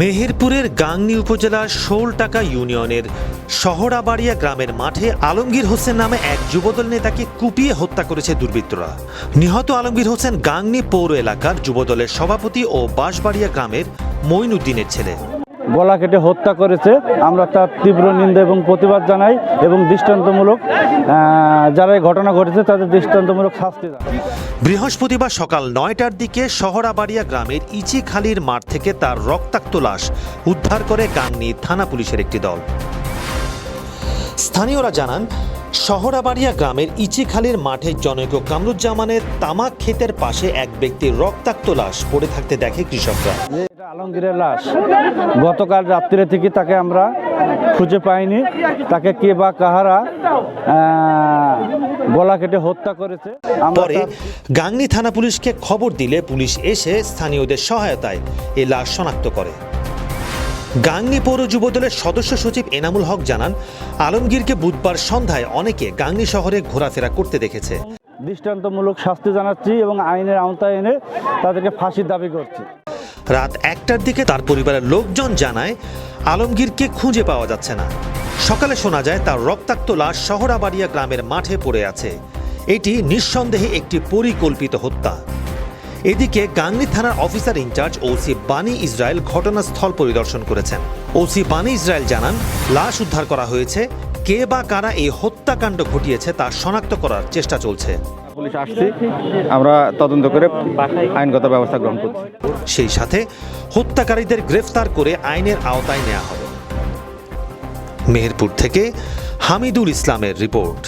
মেহেরপুরের গাংনি উপজেলার শোলটাকা ইউনিয়নের শহরাবাড়িয়া গ্রামের মাঠে আলমগীর হোসেন নামে এক যুবদল নেতাকে কুপিয়ে হত্যা করেছে দুর্বৃত্তরা। নিহত আলমগীর হোসেন গাংনি পৌর এলাকার যুবদলের সভাপতি ও বাঁশবাড়িয়া গ্রামের মইনুদ্দিনের ছেলে। গলা কেটে হত্যা করেছে। আমরা তার তীব্র নিন্দা এবং প্রতিবাদ জানাই এবং দৃষ্টান্তমূলক যারা এই ঘটনা ঘটেছে তাদের দৃষ্টান্তমূলক শাস্তি বৃহস্পতিবার সকাল নয়টার দিকে শহরাবাড়িয়া গ্রামের ইচিখালির মাঠ থেকে তার রক্তাক্ত লাশ উদ্ধার করে গাংনী থানা পুলিশের একটি দল। স্থানীয়রা জানান শহরাবাড়িয়া গ্রামের ইচিখালির মাঠে জনৈক কামরুজ্জামানের তামাক ক্ষেতের পাশে এক ব্যক্তির রক্তাক্ত লাশ পড়ে থাকতে দেখে কৃষকরা। আলমগীরের লাশ। গতকাল রাত্রে থেকে তাকে আমরা খুঁজে পাইনি। তাকে কে বা কাহারা গলা কেটে হত্যা করেছে। আমরা পরে গাংনী থানা পুলিশকে খবর দিলে পুলিশ এসে স্থানীয়দের সহায়তায় এই লাশ শনাক্ত করে। গাংনী পৌর যুবদলের সদস্য সচিব এনামুল হক জানান আলমগীরকে বুধবার সন্ধ্যায় অনেকে গাংনী শহরে ঘোরাফেরা করতে দেখেছে। দৃষ্টান্তমূলক শাস্তি জানাচ্ছি এবং আইনের আওতায় এনে তাদেরকে ফাঁসির দাবি করছি। রাত একটার দিকে তার পরিবারের লোকজন জানায়, আলমগীরকে খুঁজে পাওয়া যাচ্ছে না। সকালে শোনা যায়, তার রক্তাক্ত লাশ শহরাবাড়িয়া গ্রামের মাঠে পড়ে আছে। এটি নিঃসন্দেহে একটি পরিকল্পিত হত্যা। এদিকে গাংনী থানার officer in charge OC Bani Israel ঘটনাস্থল পরিদর্শন করেছেন। ওসি বানি ইসরায়েল জানান, লাশ উদ্ধার করা হয়েছে। কে বা কারা এই হত্যাকাণ্ড ঘটিয়েছে তা শনাক্ত করার চেষ্টা চলছে। পুলিশ আসছে, আমরা তদন্ত করে আইনগত ব্যবস্থা গ্রহণ করছি। সেই সাথে হত্যাকারীদের গ্রেফতার করে আইনের আওতায় নেওয়া হবে। মেহেরপুর থেকে হামিদুল ইসলামের রিপোর্ট।